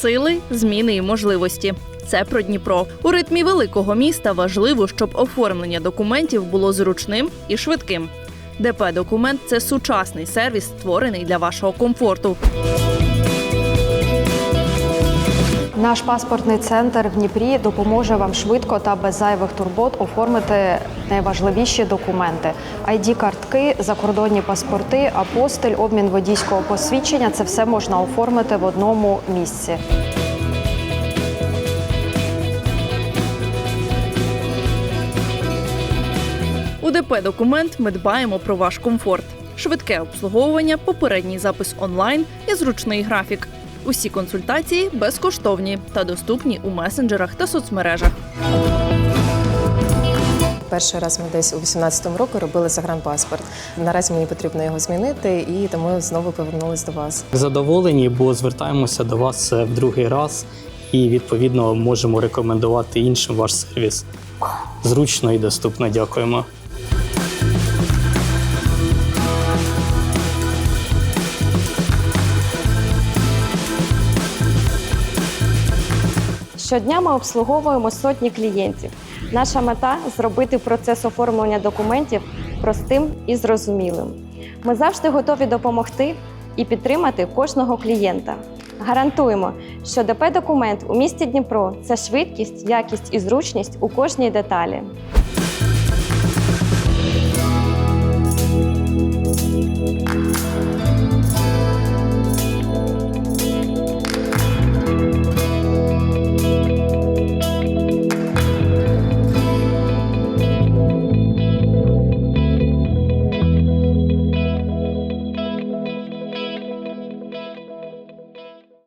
сили, зміни і можливості. Це про Дніпро. У ритмі великого міста важливо, щоб оформлення документів було зручним і швидким. ДП документ це сучасний сервіс, створений для вашого комфорту. Наш паспортний центр в Дніпрі допоможе вам швидко та без зайвих турбот оформити найважливіші документи: id картки закордонні паспорти, апостиль, обмін водійського посвідчення це все можна оформити в одному місці. У ДП документ ми дбаємо про ваш комфорт, швидке обслуговування, попередній запис онлайн і зручний графік. Усі консультації безкоштовні та доступні у месенджерах та соцмережах. Перший раз ми десь у 18-му році робили загранпаспорт. Наразі мені потрібно його змінити, і тому знову повернулись до вас. Задоволені, бо звертаємося до вас в другий раз і відповідно можемо рекомендувати іншим ваш сервіс. Зручно і доступно. Дякуємо. Щодня ми обслуговуємо сотні клієнтів. Наша мета зробити процес оформлення документів простим і зрозумілим. Ми завжди готові допомогти і підтримати кожного клієнта. Гарантуємо, що ДП документ у місті Дніпро це швидкість, якість і зручність у кожній деталі.